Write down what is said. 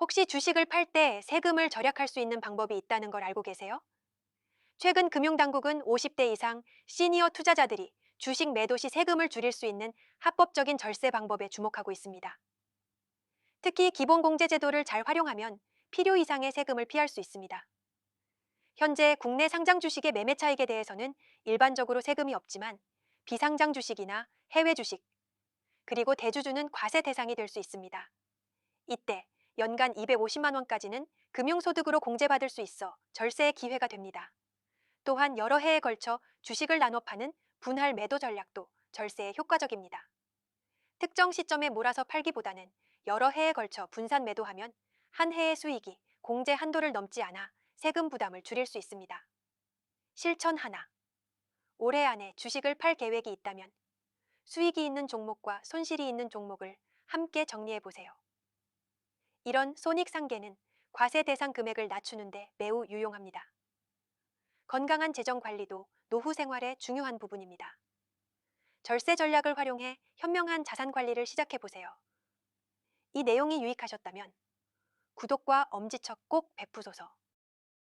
혹시 주식을 팔 때 세금을 절약할 수 있는 방법이 있다는 걸 알고 계세요? 최근 금융당국은 50대 이상 시니어 투자자들이 주식 매도 시 세금을 줄일 수 있는 합법적인 절세 방법에 주목하고 있습니다. 특히 기본공제제도를 잘 활용하면 필요 이상의 세금을 피할 수 있습니다. 현재 국내 상장 주식의 매매 차익에 대해서는 일반적으로 세금이 없지만 비상장 주식이나 해외 주식, 그리고 대주주는 과세 대상이 될 수 있습니다. 이때 연간 250만 원까지는 금융소득으로 공제받을 수 있어 절세의 기회가 됩니다. 또한 여러 해에 걸쳐 주식을 나눠 파는 분할 매도 전략도 절세에 효과적입니다. 특정 시점에 몰아서 팔기보다는 여러 해에 걸쳐 분산 매도하면 한 해의 수익이 공제 한도를 넘지 않아 세금 부담을 줄일 수 있습니다. 실천 하나. 올해 안에 주식을 팔 계획이 있다면 수익이 있는 종목과 손실이 있는 종목을 함께 정리해 보세요. 이런 손익 상계는 과세 대상 금액을 낮추는데 매우 유용합니다. 건강한 재정 관리도 노후 생활의 중요한 부분입니다. 절세 전략을 활용해 현명한 자산 관리를 시작해 보세요. 이 내용이 유익하셨다면 구독과 엄지척 꼭 베푸소서.